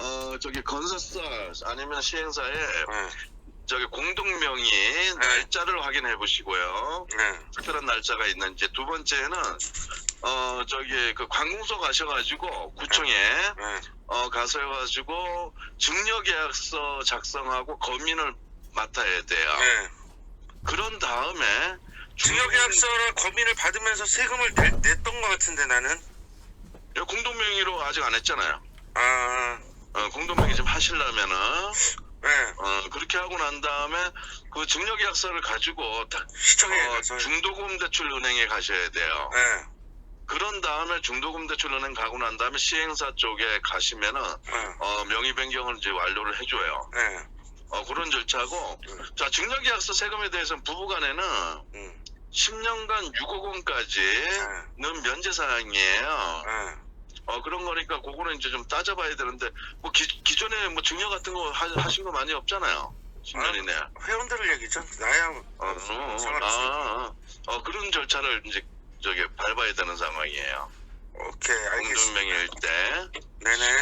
어 저기 건설사 아니면 시행사에 네. 저기 공동명의 날짜를 확인해 보시고요. 네. 특별한 날짜가 있는지 두 번째는 어 저기 그 관공서 가셔가지고 구청에 네. 어 가서 해가지고 증여계약서 작성하고 검인을 맡아야 돼요. 네. 그런 다음에 증여계약서를 검인을 받으면서 세금을 내, 냈던 것 같은데 나는 중요- 공동명의로 아직 안 했잖아요. 아 어, 공동명의 좀 하시려면은 네. 어, 그렇게 하고 난 다음에 그 증여계약서를 가지고 다- 시청에 어, 가서 중도금 대출 은행에 가셔야 돼요. 네. 그런 다음에 중도금 대출 은행 가고 난 다음에 시행사 쪽에 가시면은 네. 어, 명의 변경을 이제 완료를 해줘요. 네. 어, 그런 절차고 음. 자 증여계약서 세금에 대해서는 부부간에는 음. 10년간 6억 원까지는 면제 사항이에요. 네. 어 그런 거니까 그거는 이제 좀 따져봐야 되는데 뭐 기, 기존에 뭐 증여 같은 거 하, 신거 많이 없잖아요. 10년 이내. 회원들 얘기죠. 나야 어, 어, 상관없으니까. 아, 어 그런 절차를 이제 저기 밟아야 되는 상황이에요. 오케이 알겠습니다. 공동명의일 때. 네네.